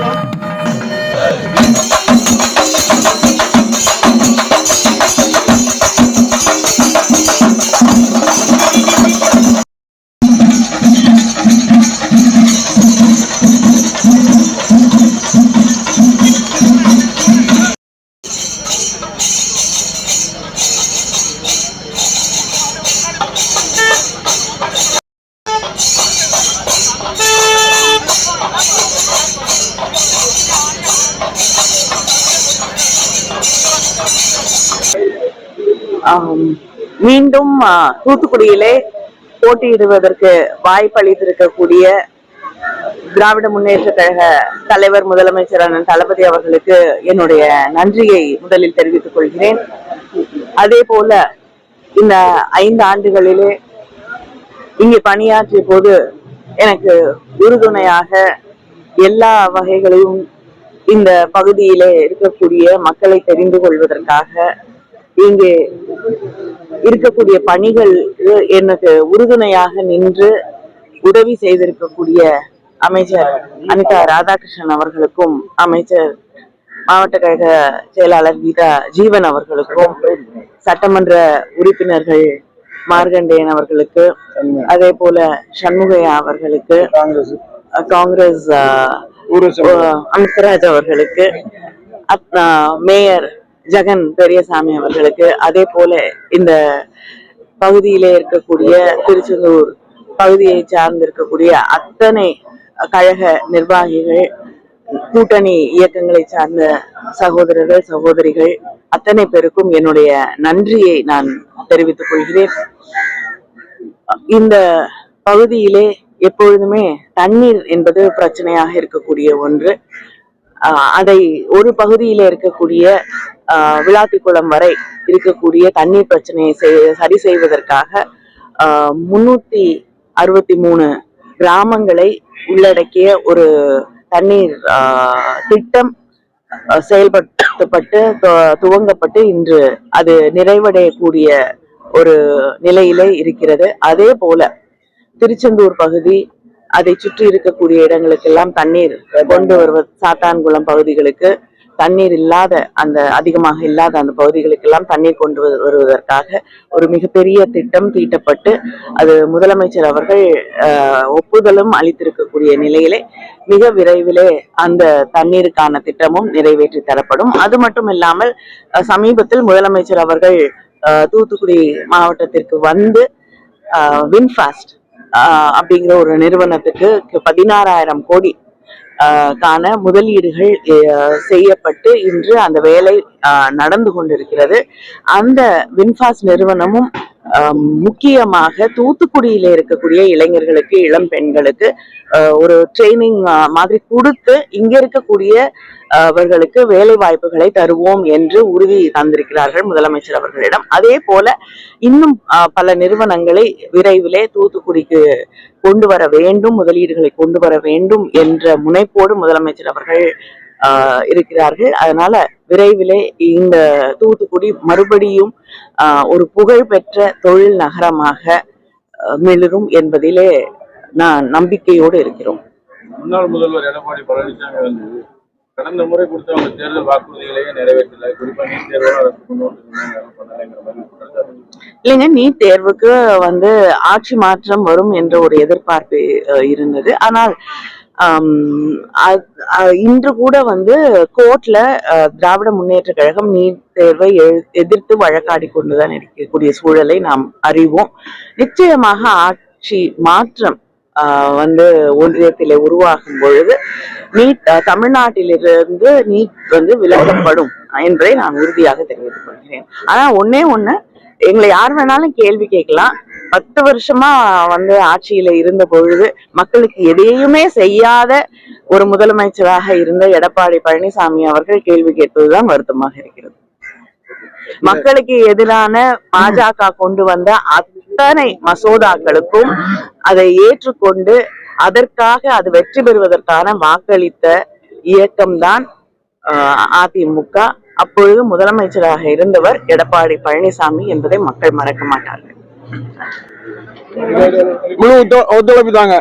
Thank. மீண்டும் தூத்துக்குடியிலே போட்டியிடுவதற்கு வாய்ப்பளித்திருக்கக்கூடிய திராவிட முன்னேற்ற கழக தலைவர் முதலமைச்சர் அண்ணன் தளபதி அவர்களுக்கு என்னுடைய நன்றியை முதலில் தெரிவித்துக் கொள்கிறேன். அதே போல இந்த ஐந்து ஆண்டுகளிலே இங்கே பணியாற்றிய போது எனக்கு உறுதுணையாக எல்லா வகைகளையும் இந்த பகுதியிலே இருக்கக்கூடிய மக்களை தெரிந்து கொள்வதற்காக இங்கே இருக்கக்கூடிய பணிகள் எனக்கு உறுதுணையாக நின்று உதவி செய்திருக்கக்கூடிய அமைச்சர் அனிதா ராதாகிருஷ்ணன் அவர்களுக்கும் அமைச்சர் மாவட்ட கழக செயலாளர் கீதா ஜீவன் அவர்களுக்கும் சட்டமன்ற உறுப்பினர்கள் மார்கண்டேயன் அவர்களுக்கு அதே போல சண்முகையா அவர்களுக்கு காங்கிரஸ் அமித்ராஜ் அவர்களுக்கு மேயர் ஜெகன் பெரியசாமி அவர்களுக்கு அதே போல இந்த பகுதியிலே இருக்கக்கூடிய திருச்செந்தூர் பகுதியை சார்ந்திருக்கக்கூடிய அத்தனை கழக நிர்வாகிகள் கூட்டணி இயக்கங்களை சார்ந்த சகோதரர்கள் சகோதரிகள் அத்தனை பேருக்கும் என்னுடைய நன்றியை நான் தெரிவித்துக் கொள்கிறேன். இந்த பகுதியிலே எப்பொழுதுமே தண்ணீர் என்பது பிரச்சனையாக இருக்கக்கூடிய ஒன்று. அதை ஒரு பகுதியில இருக்கக்கூடிய ஆஹ் விளாத்திக்குளம் வரை இருக்கக்கூடிய தண்ணீர் பிரச்சனையை செய்- சரி செய்வதற்காக ஆஹ் முன்னூத்தி அறுபத்தி மூணு கிராமங்களை உள்ளடக்கிய ஒரு தண்ணீர் ஆஹ் திட்டம் அஹ் செயல்படுத்தப்பட்டு துவங்கப்பட்டு இன்று அது நிறைவடையக்கூடிய ஒரு நிலையிலே இருக்கிறது. அதே போல திருச்செந்தூர் பகுதி அதை சுற்றி இருக்கக்கூடிய இடங்களுக்கெல்லாம் தண்ணீர் கொண்டு வருவது சாத்தான்குளம் பகுதிகளுக்கு தண்ணீர் இல்லாத அந்த அதிகமாக இல்லாத அந்த பகுதிகளுக்கெல்லாம் தண்ணீர் கொண்டு வருவதற்காக ஒரு மிகப்பெரிய திட்டம் தீட்டப்பட்டு அது முதலமைச்சர் அவர்கள் ஒப்புதலும் அளித்திருக்கக்கூடிய நிலையிலே மிக விரைவிலே அந்த தண்ணீருக்கான திட்டமும் நிறைவேற்றி தரப்படும். அது மட்டும் இல்லாமல் சமீபத்தில் முதலமைச்சர் அவர்கள் தூத்துக்குடி மாவட்டத்திற்கு வந்து வின்ஃபாஸ்ட் அப்படிங்கிற ஒரு நிறுவனத்துக்கு பதினாறாயிரம் கோடி ஆஹ், கான முதலீடுகள் அஹ், செய்யப்பட்டு இன்று அந்த வேலை நடந்து கொண்டிருக்கிறது. அந்த வின்ஃபாஸ் நிறுவனமும் முக்கியமாக தூத்துக்குடியில இருக்கக்கூடிய இளைஞர்களுக்கு இளம் பெண்களுக்கு ஒரு ட்ரைனிங் மாதிரி கொடுத்து இங்க இருக்கக்கூடிய அவர்களுக்கு வேலை வாய்ப்புகளை தருவோம் என்று உறுதி தந்திருக்கிறார்கள் முதலமைச்சர் அவர்களிடம். அதே போல இன்னும் பல நிறுவனங்களை விரைவிலே தூத்துக்குடிக்கு கொண்டு வர வேண்டும் முதலீடுகளை கொண்டு வர வேண்டும் என்ற முனைப்போடு முதலமைச்சர் அவர்கள் இருக்கிறார்கள். அதனால விரைவிலே இந்த தூத்துக்குடி மறுபடியும் ஒரு புகழ்பெற்ற தொழில் நகரமாக மிளிரும் என்பதிலே நான் நம்பிக்கையோடு இருக்கிறோம். முன்னாள் முதல்வர் எடப்பாடி பழனிசாமி வந்து கடந்த முறை கொடுத்த அவங்க தேர்தல் வாக்குறுதிகளையே நிறைவேற்றல. குறிப்பா நீட் தேர்வு. இல்லைங்க நீட் தேர்வுக்கு வந்து ஆட்சி மாற்றம் வரும் என்ற ஒரு எதிர்பார்ப்பு இருந்தது. ஆனால் இன்று கூட வந்து கோர்ட்ல திராவிட முன்னேற்ற கழகம் நீட் தேர்வை எதிர்த்து வழக்காடி கொண்டுதான் இருக்கக்கூடிய சூழலை நாம் அறிவோம். நிச்சயமாக ஆட்சி மாற்றம் ஆஹ், வந்து ஒன்றியத்தில் உருவாகும் பொழுது நீட் தமிழ்நாட்டிலிருந்து நீட் வந்து விலக்கப்படும் என்பதை நான் உறுதியாக தெரிவித்துக் கொள்கிறேன். ஆனா ஒன்னே ஒண்ணு எங்களை யார் வேணாலும் கேள்வி கேட்கலாம். பத்து வருஷமா வந்து ஆட்சியில இருந்த பொழுது மக்களுக்கு எதையுமே செய்யாத ஒரு முதலமைச்சராக இருந்த எடப்பாடி பழனிசாமி அவர்கள் கேள்வி கேட்பதுதான் வருத்தமாக இருக்கிறது. மக்களுக்கு எதிரான பாஜக கொண்டு வந்த அத்தனை மசோதாக்களுக்கும் அதை ஏற்றுக்கொண்டு அதற்காக அது வெற்றி பெறுவதற்கான வாக்களித்த இயக்கம்தான் ஆஹ், அதிமுக. அப்பொழுது முதலமைச்சராக இருந்தவர் எடப்பாடி பழனிசாமி என்பதை மக்கள் மறக்க மாட்டார்கள். முழு ஒத்துழைப்பு தாங்க